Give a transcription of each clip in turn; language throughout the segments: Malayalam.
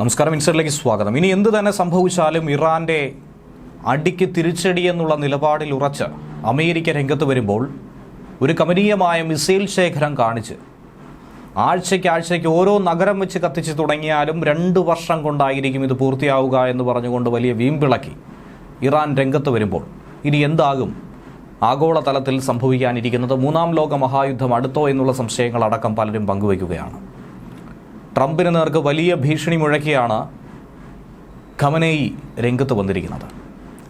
നമസ്കാരം ഇൻസൈഡിലേക്ക് സ്വാഗതം. ഇനി എന്ത് തന്നെ സംഭവിച്ചാലും ഇറാന്റെ അടിക്ക് തിരിച്ചടി എന്നുള്ള നിലപാടിൽ ഉറച്ച് അമേരിക്ക രംഗത്ത് വരുമ്പോൾ ഒരു കമനീയമായ മിസൈൽ ശേഖരം കാണിച്ച് ആഴ്ചയ്ക്ക് ആഴ്ചയ്ക്ക് ഓരോ നഗരം വെച്ച് കത്തിച്ച് തുടങ്ങിയാലും രണ്ട് വർഷം കൊണ്ടായിരിക്കും ഇത് പൂർത്തിയാവുക എന്ന് പറഞ്ഞുകൊണ്ട് വലിയ വീമ്പിളക്കി ഇറാൻ രംഗത്ത് വരുമ്പോൾ. ഇനി എന്താകും? ആഗോളതലത്തിൽ സംഭവിക്കാനിരിക്കുന്നത് മൂന്നാം ലോക മഹായുദ്ധം അടുത്തോ എന്നുള്ള സംശയങ്ങൾ അടക്കം പലരും പങ്കുവയ്ക്കുകയാണ്. ട്രംപിന് നേർക്ക് വലിയ ഭീഷണി മുഴക്കിയാണ് ഖമനേയി രംഗത്ത് വന്നിരിക്കുന്നത്.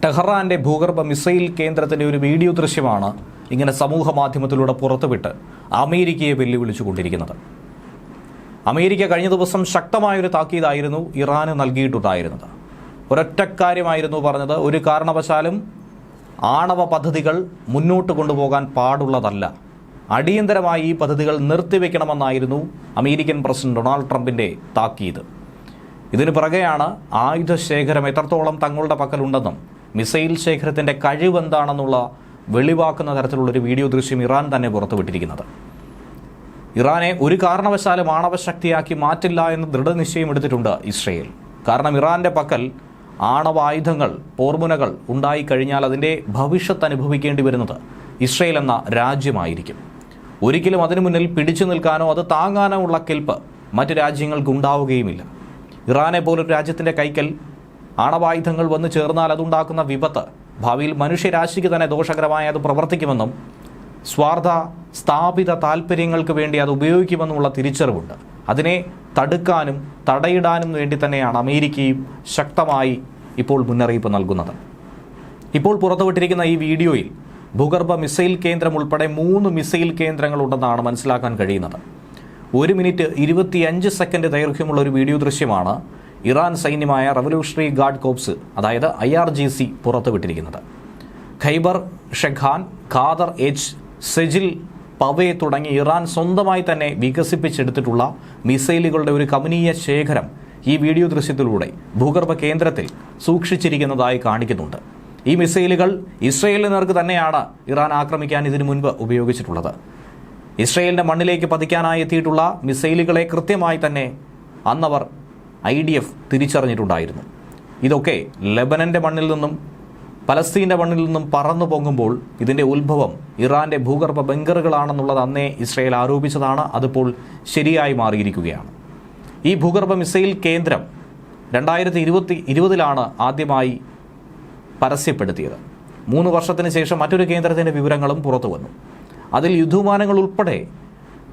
ടെഹ്റാന്റെ ഭൂഗർഭ മിസൈൽ കേന്ദ്രത്തിന്റെ ഒരു വീഡിയോ ദൃശ്യമാണ് ഇങ്ങനെ സമൂഹ മാധ്യമത്തിലൂടെ പുറത്തുവിട്ട് അമേരിക്കയെ വെല്ലുവിളിച്ചുകൊണ്ടിരിക്കുന്നത്. അമേരിക്ക കഴിഞ്ഞ ദിവസം ശക്തമായൊരു താക്കീതായിരുന്നു ഇറാന് നൽകിയിട്ടുണ്ടായിരുന്നത്. ഒരൊറ്റ കാര്യമായിരുന്നു പറഞ്ഞത്. ഒരു കാരണവശാലും ആണവ പദ്ധതികൾ മുന്നോട്ട് കൊണ്ടുപോകാൻ പാടുള്ളതല്ല. അടിയന്തരമായി ഈ പദ്ധതികൾ നിർത്തിവെക്കണമെന്നായിരുന്നു അമേരിക്കൻ പ്രസിഡന്റ് ഡൊണാൾഡ് ട്രംപിന്റെ താക്കീത്. ഇതിനു പിറകെയാണ് ആയുധ ശേഖരം എത്രത്തോളം തങ്ങളുടെ പക്കലുണ്ടെന്നും മിസൈൽ ശേഖരത്തിന്റെ കഴിവെന്താണെന്നുള്ള വെളിവാക്കുന്ന തരത്തിലുള്ള ഒരു വീഡിയോ ദൃശ്യം ഇറാൻ തന്നെ പുറത്തുവിട്ടിരിക്കുന്നത്. ഇറാനെ ഒരു കാരണവശാലും ആണവശക്തിയാക്കി മാറ്റില്ല എന്ന് ദൃഢനിശ്ചയം എടുത്തിട്ടുണ്ട് ഇസ്രയേൽ. കാരണം ഇറാന്റെ പക്കൽ ആണവായുധങ്ങൾ പോർമുനകൾ ഉണ്ടായിക്കഴിഞ്ഞാൽ അതിന്റെ ഭവിഷ്യത്ത് അനുഭവിക്കേണ്ടി വരുന്നത് ഇസ്രയേൽ എന്ന രാജ്യമായിരിക്കും. ഒരിക്കലും അതിനു മുന്നിൽ പിടിച്ചു നിൽക്കാനോ അത് താങ്ങാനോ ഉള്ള കെൽപ്പ് മറ്റു രാജ്യങ്ങൾക്ക് ഉണ്ടാവുകയുമില്ല. ഇറാനെ പോലൊരു രാജ്യത്തിന്റെ കൈക്കൽ ആണവായുധങ്ങൾ വന്നു ചേർന്നാൽ അതുണ്ടാക്കുന്ന വിപത്ത് ഭാവിയിൽ മനുഷ്യരാശിക്ക് തന്നെ ദോഷകരമായി അത് പ്രവർത്തിക്കുമെന്നും സ്വാർത്ഥ സ്ഥാപിത താല്പര്യങ്ങൾക്ക് വേണ്ടി അത് ഉപയോഗിക്കുമെന്നുള്ള തിരിച്ചറിവുണ്ട്. അതിനെ തടുക്കാനും തടയിടാനും വേണ്ടി തന്നെയാണ് അമേരിക്കയും ശക്തമായി ഇപ്പോൾ മുന്നറിയിപ്പ് നൽകുന്നത്. ഇപ്പോൾ പുറത്തുവിട്ടിരിക്കുന്ന ഈ വീഡിയോയിൽ ഭൂഗർഭ മിസൈൽ കേന്ദ്രം ഉൾപ്പെടെ മൂന്ന് മിസൈൽ കേന്ദ്രങ്ങളുണ്ടെന്നാണ് മനസ്സിലാക്കാൻ കഴിയുന്നത്. ഒരു മിനിറ്റ് ഇരുപത്തിയഞ്ച് സെക്കൻഡ് ദൈർഘ്യമുള്ള ഒരു വീഡിയോ ദൃശ്യമാണ് ഇറാൻ സൈന്യമായ റവല്യൂഷണറി ഗാർഡ് കോപ്സ് അതായത് I R G C പുറത്തുവിട്ടിരിക്കുന്നത്. Kheibar Shekan Qadr H Sejjil Paveh തുടങ്ങി ഇറാൻ സ്വന്തമായി തന്നെ വികസിപ്പിച്ചെടുത്തിട്ടുള്ള മിസൈലുകളുടെ ഒരു കമനീയ ശേഖരം ഈ വീഡിയോ ദൃശ്യത്തിലൂടെ ഭൂഗർഭ കേന്ദ്രത്തിൽ സൂക്ഷിച്ചിരിക്കുന്നതായി കാണിക്കുന്നുണ്ട്. ഈ മിസൈലുകൾ ഇസ്രയേലിന് നേർക്ക് തന്നെയാണ് ഇറാൻ ആക്രമിക്കാൻ ഇതിനു മുൻപ് ഉപയോഗിച്ചിട്ടുള്ളത്. ഇസ്രയേലിന്റെ മണ്ണിലേക്ക് പതിക്കാനായി എത്തിയിട്ടുള്ള മിസൈലുകളെ കൃത്യമായി തന്നെ അന്നവർ ഐ ഡി എഫ് തിരിച്ചറിഞ്ഞിട്ടുണ്ടായിരുന്നു. ഇതൊക്കെ ലെബനന്റെ മണ്ണിൽ നിന്നും പലസ്തീന്റെ മണ്ണിൽ നിന്നും പറന്നു പൊങ്ങുമ്പോൾ ഇതിന്റെ ഉത്ഭവം ഇറാന്റെ ഭൂഗർഭ ബങ്കറുകളാണെന്നുള്ളത് അന്നേ ഇസ്രയേൽ ആരോപിച്ചതാണ്. അതിപ്പോൾ ശരിയായി മാറിയിരിക്കുകയാണ്. ഈ ഭൂഗർഭ മിസൈൽ കേന്ദ്രം രണ്ടായിരത്തി ഇരുപത്തി ഇരുപതിലാണ് ആദ്യമായി പരസ്യപ്പെടുത്തിയത്. മൂന്ന് വർഷത്തിന് ശേഷം മറ്റൊരു കേന്ദ്രത്തിന്റെ വിവരങ്ങളും പുറത്തു വന്നു. അതിൽ യുദ്ധവിമാനങ്ങൾ ഉൾപ്പെടെ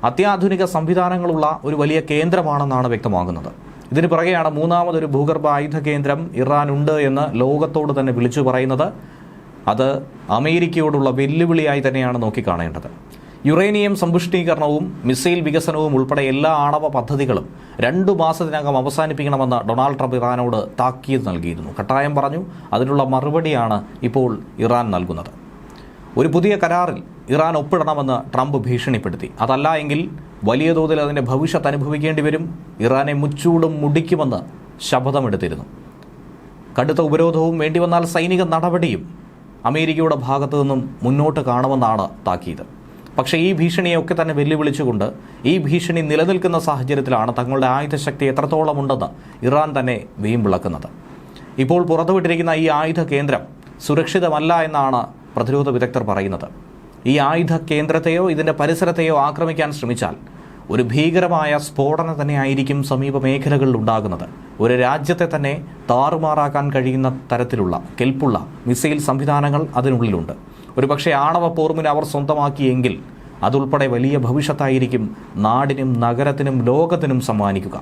അത്യാധുനിക സംവിധാനങ്ങളുള്ള ഒരു വലിയ കേന്ദ്രമാണെന്നാണ് വ്യക്തമാകുന്നത്. ഇതിന് പിറകെയാണ് മൂന്നാമതൊരു ഭൂഗർഭ ആയുധ കേന്ദ്രം ഇറാൻ ഉണ്ട് എന്ന് ലോകത്തോട് തന്നെ വിളിച്ചു പറയുന്നത്. അത് അമേരിക്കയോടുള്ള വെല്ലുവിളിയായി തന്നെയാണ് നോക്കിക്കാണേണ്ടത്. യുറേനിയം സമ്പുഷ്ടീകരണവും മിസൈൽ വികസനവും ഉൾപ്പെടെ എല്ലാ ആണവ പദ്ധതികളും രണ്ടു മാസത്തിനകം അവസാനിപ്പിക്കണമെന്ന് ഡൊണാൾഡ് ട്രംപ് ഇറാനോട് താക്കീത് നൽകിയിരുന്നു. കട്ടായം പറഞ്ഞു. അതിനുള്ള മറുപടിയാണ് ഇപ്പോൾ ഇറാൻ നൽകുന്നത്. ഒരു പുതിയ കരാറിൽ ഇറാൻ ഒപ്പിടണമെന്ന് ട്രംപ് ഭീഷണിപ്പെടുത്തി. അതല്ല എങ്കിൽ വലിയ തോതിൽ അതിന്റെ ഭവിഷ്യത്ത് അനുഭവിക്കേണ്ടി വരും. ഇറാനെ മുച്ചൂടും മുടിക്കുമെന്ന് ശപഥമെടുത്തിരുന്നു. കടുത്ത ഉപരോധവും വേണ്ടിവന്നാൽ സൈനിക നടപടിയും അമേരിക്കയുടെ ഭാഗത്തു നിന്നും മുന്നോട്ട് കാണുമെന്നാണ് താക്കീത്. പക്ഷേ ഈ ഭീഷണിയൊക്കെ തന്നെ വെല്ലുവിളിച്ചുകൊണ്ട് ഈ ഭീഷണി നിലനിൽക്കുന്ന സാഹചര്യത്തിലാണ് തങ്ങളുടെ ആയുധശക്തി എത്രത്തോളം ഉണ്ടെന്ന് ഇറാൻ തന്നെ വീമ്പിളക്കുന്നത് ഇപ്പോൾ പുറത്തുവിട്ടിരിക്കുന്ന ഈ ആയുധ കേന്ദ്രം സുരക്ഷിതമല്ല എന്നാണ് പ്രതിരോധ വിദഗ്ധർ പറയുന്നത്. ഈ ആയുധ കേന്ദ്രത്തെയോ ഇതിന്റെ പരിസരത്തെയോ ആക്രമിക്കാൻ ശ്രമിച്ചാൽ ഒരു ഭീകരമായ സ്ഫോടനം തന്നെയായിരിക്കും സമീപ മേഖലകളിൽ ഉണ്ടാകുന്നത്. ഒരു രാജ്യത്തെ തന്നെ താറുമാറാക്കാൻ കഴിയുന്ന തരത്തിലുള്ള കെൽപ്പുള്ള മിസൈൽ സംവിധാനങ്ങൾ അതിനുള്ളിലുണ്ട്. ഒരുപക്ഷെ ആണവ പോർമുല അവർ സ്വന്തമാക്കിയെങ്കിൽ അതുൾപ്പെടെ വലിയ ഭവിഷ്യത്തായിരിക്കും നാടിനും നഗരത്തിനും ലോകത്തിനും സമ്മാനിക്കുക.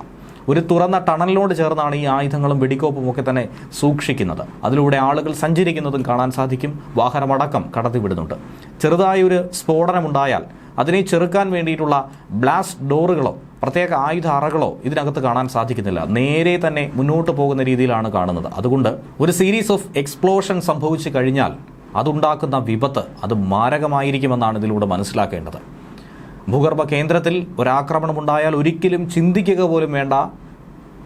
ഒരു തുറന്ന ടണലിനോട് ചേർന്നാണ് ഈ ആയുധങ്ങളും വെടിക്കോപ്പും ഒക്കെ തന്നെ സൂക്ഷിക്കുന്നത്. അതിലൂടെ ആളുകൾ സഞ്ചരിക്കുന്നതും കാണാൻ സാധിക്കും. വാഹനമടക്കം കടത്തിവിടുന്നുണ്ട്. ചെറുതായൊരു സ്ഫോടനമുണ്ടായാൽ അതിനെ ചെറുക്കാൻ വേണ്ടിയിട്ടുള്ള ബ്ലാസ്റ്റ് ഡോറുകളോ പ്രത്യേക ആയുധ അറകളോ ഇതിനകത്ത് കാണാൻ സാധിക്കുന്നില്ല. നേരെ തന്നെ മുന്നോട്ട് പോകുന്ന രീതിയിലാണ് കാണുന്നത്. അതുകൊണ്ട് ഒരു സീരീസ് ഓഫ് എക്സ്പ്ലോഷൻ സംഭവിച്ചു കഴിഞ്ഞാൽ അതുണ്ടാക്കുന്ന വിപത്ത് അത് മാരകമായിരിക്കുമെന്നാണ് ഇതിലൂടെ മനസ്സിലാക്കേണ്ടത്. ഭൂഗർഭ കേന്ദ്രത്തിൽ ഒരാക്രമണമുണ്ടായാൽ ഒരിക്കലും ചിന്തിക്കുക പോലും വേണ്ട.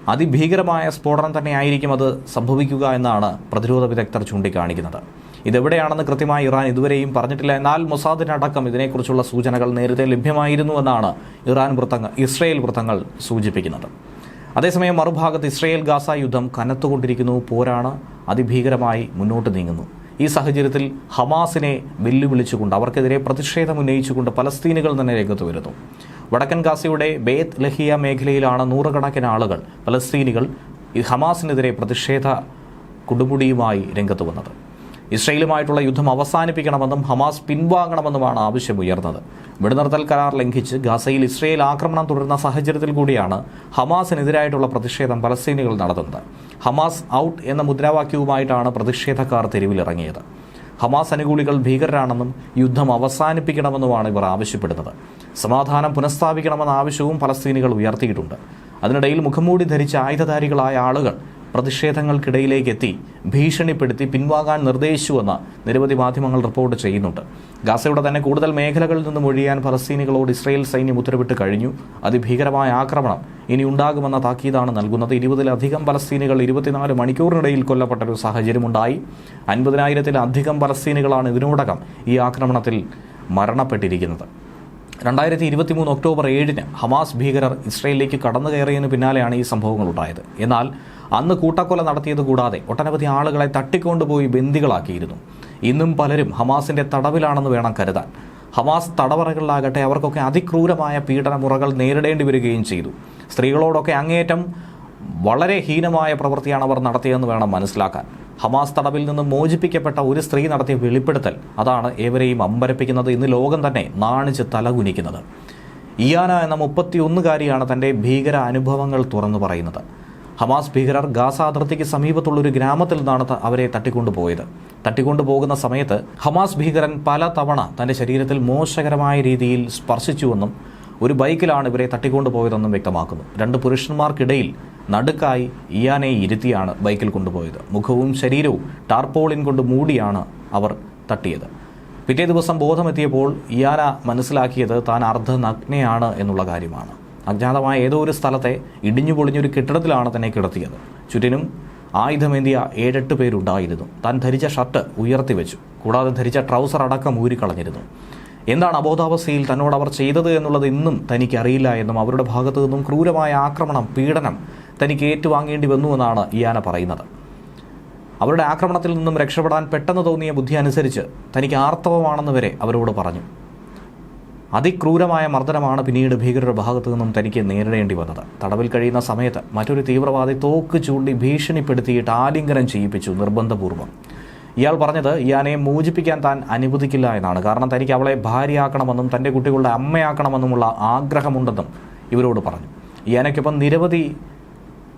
അതിഭീകരമായ സ്ഫോടനം തന്നെയായിരിക്കും അത് സംഭവിക്കുക എന്നാണ് പ്രതിരോധ വിദഗ്ധർ ചൂണ്ടിക്കാണിക്കുന്നത്. ഇതെവിടെയാണെന്ന് കൃത്യമായി ഇറാൻ ഇതുവരെയും പറഞ്ഞിട്ടില്ല. എന്നാൽ മൊസാദിനടക്കം ഇതിനെക്കുറിച്ചുള്ള സൂചനകൾ നേരത്തെ ലഭ്യമായിരുന്നു എന്നാണ് ഇറാൻ വൃത്തങ്ങൾ ഇസ്രയേൽ വൃത്തങ്ങൾ സൂചിപ്പിക്കുന്നത്. അതേസമയം മറുഭാഗത്ത് ഇസ്രയേൽ ഗാസ യുദ്ധം കനത്തുകൊണ്ടിരിക്കുന്നു. പോരാണ് അതിഭീകരമായി മുന്നോട്ട് നീങ്ങുന്നു. ഈ സാഹചര്യത്തിൽ ഹമാസിനെ വെല്ലുവിളിച്ചുകൊണ്ട് അവർക്കെതിരെ പ്രതിഷേധം ഉന്നയിച്ചുകൊണ്ട് പലസ്തീനുകൾ തന്നെ രംഗത്ത് വരുന്നു. വടക്കൻ ഗാസയുടെ ബേത്ത് ലഹിയ മേഖലയിലാണ് നൂറുകണക്കിന് ആളുകൾ പലസ്തീനികൾ ഈ ഹമാസിനെതിരെ പ്രതിഷേധ കൊടുമുടിയുമായി രംഗത്ത് വന്നത്. ഇസ്രയേലുമായിട്ടുള്ള യുദ്ധം അവസാനിപ്പിക്കണമെന്നും ഹമാസ് പിൻവാങ്ങണമെന്നുമാണ് ആവശ്യമുയർന്നത്. വെടിനിർത്തൽ കരാർ ലംഘിച്ച് ഗാസയിൽ ഇസ്രയേൽ ആക്രമണം തുടരുന്ന സാഹചര്യത്തിൽ കൂടിയാണ് ഹമാസിനെതിരായിട്ടുള്ള പ്രതിഷേധം പലസ്തീനികൾ നടത്തുന്നത്. ഹമാസ് ഔട്ട് എന്ന മുദ്രാവാക്യവുമായിട്ടാണ് പ്രതിഷേധക്കാർ തെരുവിലിറങ്ങിയത്. ഹമാസ് അനുകൂലികൾ ഭീകരരാണെന്നും യുദ്ധം അവസാനിപ്പിക്കണമെന്നുമാണ് ഇവർ ആവശ്യപ്പെടുന്നത്. സമാധാനം പുനഃസ്ഥാപിക്കണമെന്ന ആവശ്യവും പലസ്തീനികൾ ഉയർത്തിയിട്ടുണ്ട്. അതിനിടയിൽ മുഖംമൂടി ധരിച്ച ആയുധധാരികളായ ആളുകൾ പ്രതിഷേധങ്ങൾക്കിടയിലേക്ക് എത്തി ഭീഷണിപ്പെടുത്തി പിൻവാങ്ങാൻ നിർദ്ദേശിച്ചുവെന്ന് നിരവധി മാധ്യമങ്ങൾ റിപ്പോർട്ട് ചെയ്യുന്നുണ്ട്. ഗാസയുടെ തന്നെ കൂടുതൽ മേഖലകളിൽ നിന്നും ഒഴിയാൻ ഫലസ്തീനികളോട് ഇസ്രയേൽ സൈന്യം ഉത്തരവിട്ട് കഴിഞ്ഞു. അതിഭീകരമായ ആക്രമണം ഇനി ഉണ്ടാകുമെന്ന താക്കീതാണ് നൽകുന്നത്. ഇരുപതിലധികം ഫലസ്തീനികൾ ഇരുപത്തിനാല് മണിക്കൂറിനിടയിൽ കൊല്ലപ്പെട്ട ഒരു സാഹചര്യമുണ്ടായി. അൻപതിനായിരത്തിലധികം ഫലസ്തീനികളാണ് ഇതിനോടകം ഈ ആക്രമണത്തിൽ മരണപ്പെട്ടിരിക്കുന്നത്. രണ്ടായിരത്തി ഇരുപത്തി മൂന്ന് ഒക്ടോബർ ഏഴിന് ഹമാസ് ഭീകരർ ഇസ്രയേലിലേക്ക് കടന്നു കയറിയതിന് പിന്നാലെയാണ് ഈ സംഭവങ്ങൾ ഉണ്ടായത് എന്നാൽ അന്ന് കൂട്ടക്കൊല നടത്തിയത് കൂടാതെ ഒട്ടനവധി ആളുകളെ തട്ടിക്കൊണ്ടുപോയി ബന്ദികളാക്കിയിരുന്നു. ഇന്നും പലരും ഹമാസിന്റെ തടവിലാണെന്ന് വേണം കരുതാൻ. ഹമാസ് തടവറകളിലാകട്ടെ അവർക്കൊക്കെ അതിക്രൂരമായ പീഡനമുറകൾ നേരിടേണ്ടി വരികയും ചെയ്തു. സ്ത്രീകളോടൊക്കെ അങ്ങേയറ്റം വളരെ ഹീനമായ പ്രവൃത്തിയാണ് അവർ നടത്തിയതെന്ന് വേണം മനസ്സിലാക്കാൻ. ഹമാസ് തടവിൽ നിന്ന് മോചിപ്പിക്കപ്പെട്ട ഒരു സ്ത്രീ നടത്തിയ വെളിപ്പെടുത്തൽ. അതാണ് ഏവരെയും അമ്പരപ്പിക്കുന്നത്. ഇന്ന് ലോകം തന്നെ നാണിച്ച് തലകുനിക്കുന്നത്. ഇയാന എന്ന മുപ്പത്തിയൊന്നുകാരിയാണ് തന്റെ ഭീകര അനുഭവങ്ങൾ തുറന്നു പറയുന്നത്. ഹമാസ് ഭീകരർ ഗാസ അതിർത്തിക്ക് സമീപത്തുള്ള ഒരു ഗ്രാമത്തിൽ നിന്നാണ് അവരെ തട്ടിക്കൊണ്ടുപോയത്. തട്ടിക്കൊണ്ടുപോകുന്ന സമയത്ത് ഹമാസ് ഭീകരൻ പല തവണ തന്റെ ശരീരത്തിൽ മോശകരമായ രീതിയിൽ സ്പർശിച്ചുവെന്നും ഒരു ബൈക്കിലാണ് ഇവരെ തട്ടിക്കൊണ്ടുപോയതെന്നും വ്യക്തമാക്കുന്നു. രണ്ട് പുരുഷന്മാർക്കിടയിൽ നടുക്കായി ഇയാനെ ഇരുത്തിയാണ് ബൈക്കിൽ കൊണ്ടുപോയത്. മുഖവും ശരീരവും ടാർപോളിൻ കൊണ്ട് മൂടിയാണ് അവർ തട്ടിയത്. പിറ്റേ ദിവസം ബോധമെത്തിയപ്പോൾ ഇയാന മനസ്സിലാക്കിയത് താൻ അർദ്ധനഗ്നയാണ് എന്നുള്ള കാര്യമാണ്. അജ്ഞാതമായ ഏതോ ഒരു സ്ഥലത്തെ ഇടിഞ്ഞു പൊളിഞ്ഞൊരു കെട്ടിടത്തിലാണ് തന്നെ കിടത്തിയത്. ചുറ്റിനും ആയുധമേന്തിയ ഏഴെട്ട് പേരുണ്ടായിരുന്നു. താൻ ധരിച്ച ഷർട്ട് ഉയർത്തി വെച്ചു. കൂടാതെ ധരിച്ച ട്രൗസർ അടക്കം ഊരിക്കളഞ്ഞിരുന്നു. എന്താണ് അബോധാവസ്ഥയിൽ തന്നോട് അവർ ചെയ്തത് എന്നുള്ളത് ഇന്നും തനിക്കറിയില്ല എന്നും അവരുടെ ഭാഗത്തു നിന്നും ക്രൂരമായ ആക്രമണം പീഡനം തനിക്ക് ഏറ്റുവാങ്ങേണ്ടി വന്നു എന്നാണ് ഇയാന പറയുന്നത്. അവരുടെ ആക്രമണത്തിൽ നിന്നും രക്ഷപ്പെടാൻ പെട്ടെന്ന് തോന്നിയ ബുദ്ധി അനുസരിച്ച് തനിക്ക് ആർത്തവമാണെന്ന് വരെ അവരോട് പറഞ്ഞു. അതിക്രൂരമായ മർദ്ദനമാണ് പിന്നീട് ഭീകരരുടെ ഭാഗത്തു നിന്നും തനിക്ക് നേരിടേണ്ടി വന്നത്. തടവിൽ കഴിയുന്ന സമയത്ത് മറ്റൊരു തീവ്രവാദി തോക്ക് ചൂണ്ടി ഭീഷണിപ്പെടുത്തിയിട്ട് ആലിംഗനം ചെയ്യിപ്പിച്ചു നിർബന്ധപൂർവം. ഇയാൾ പറഞ്ഞത് ഇയാനെ മോചിപ്പിക്കാൻ താൻ അനുവദിക്കില്ല എന്നാണ്. കാരണം തനിക്ക് അവളെ ഭാര്യയാക്കണമെന്നും തന്റെ കുട്ടികളുടെ അമ്മയാക്കണമെന്നുമുള്ള ആഗ്രഹമുണ്ടെന്നും ഇവരോട് പറഞ്ഞു. ഇയാനയ്ക്കൊപ്പം നിരവധി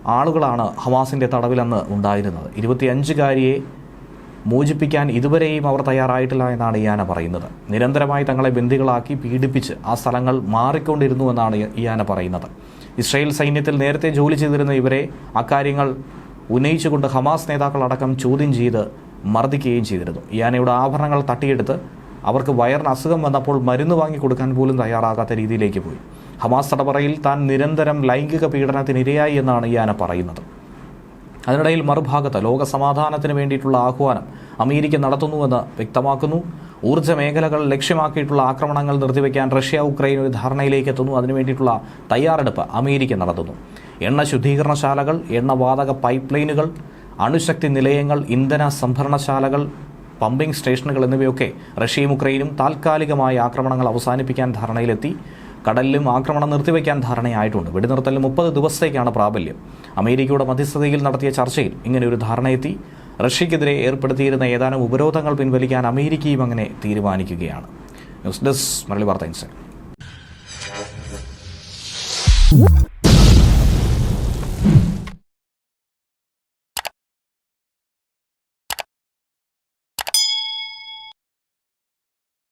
ആളുകളാണ് ഹമാസിന്റെ തടവിലന്ന് ഉണ്ടായിരുന്നത്. ഇരുപത്തിയഞ്ചുകാരിയെ മോചിപ്പിക്കാൻ ഇതുവരെയും അവർ തയ്യാറായിട്ടില്ല എന്നാണ് ഇയാന പറയുന്നത്. നിരന്തരമായി തങ്ങളെ ബന്ദികളാക്കി പീഡിപ്പിച്ച് ആ സ്ഥലങ്ങൾ മാറിക്കൊണ്ടിരുന്നു എന്നാണ് ഇയാന പറയുന്നത്. ഇസ്രായേൽ സൈന്യത്തിൽ നേരത്തെ ജോലി ചെയ്തിരുന്ന ഇവരെ അക്കാര്യങ്ങൾ ഉന്നയിച്ചുകൊണ്ട് ഹമാസ് നേതാക്കളടക്കം ചോദ്യം ചെയ്ത് മർദ്ദിക്കുകയും ചെയ്തിരുന്നു. ഇയാനയുടെ ആഭരണങ്ങൾ തട്ടിയെടുത്ത് അവർക്ക് വയറിന് അസുഖം വന്നപ്പോൾ മരുന്ന് വാങ്ങി കൊടുക്കാൻ പോലും തയ്യാറാകാത്ത രീതിയിലേക്ക് പോയി. ഹമാസ് തടവറയിൽ താൻ നിരന്തരം ലൈംഗിക പീഡനത്തിനിരയായി എന്നാണ് യാന പറയുന്നത്. അതിനിടയിൽ മറുഭാഗത്ത് ലോക സമാധാനത്തിന് വേണ്ടിയിട്ടുള്ള ആഹ്വാനം അമേരിക്ക നടത്തുന്നുവെന്ന് വ്യക്തമാക്കുന്നു. ഊർജ മേഖലകൾ ലക്ഷ്യമാക്കിയിട്ടുള്ള ആക്രമണങ്ങൾ നിർത്തിവെക്കാൻ റഷ്യ ഉക്രൈൻ ഒരു ധാരണയിലേക്ക് എത്തുന്നു. അതിനു വേണ്ടിയിട്ടുള്ള തയ്യാറെടുപ്പ് അമേരിക്ക നടത്തുന്നു. എണ്ണ ശുദ്ധീകരണശാലകൾ എണ്ണവാതക പൈപ്പ് ലൈനുകൾ അണുശക്തി നിലയങ്ങൾ ഇന്ധന സംഭരണശാലകൾ പമ്പിംഗ് സ്റ്റേഷനുകൾ എന്നിവയൊക്കെ റഷ്യയും ഉക്രൈനും താൽക്കാലികമായി ആക്രമണങ്ങൾ അവസാനിപ്പിക്കാൻ ധാരണയിലെത്തി. കടലിലും ആക്രമണം നിർത്തിവെക്കാൻ ധാരണയായിട്ടുണ്ട്. വെടിനിർത്തൽ മുപ്പത് ദിവസത്തേക്കാണ് പ്രാബല്യം. അമേരിക്കയുടെ മധ്യസ്ഥതയിൽ നടത്തിയ ചർച്ചയിൽ ഇങ്ങനെ ഒരു ധാരണയെത്തി. റഷ്യക്കെതിരെ ഏർപ്പെടുത്തിയിരുന്ന ഏതാനും ഉപരോധങ്ങൾ പിൻവലിക്കാൻ അമേരിക്കയും അങ്ങനെ തീരുമാനിക്കുകയാണ്. ന്യൂസ് ഡെസ്ക് മരളി വാർത്ത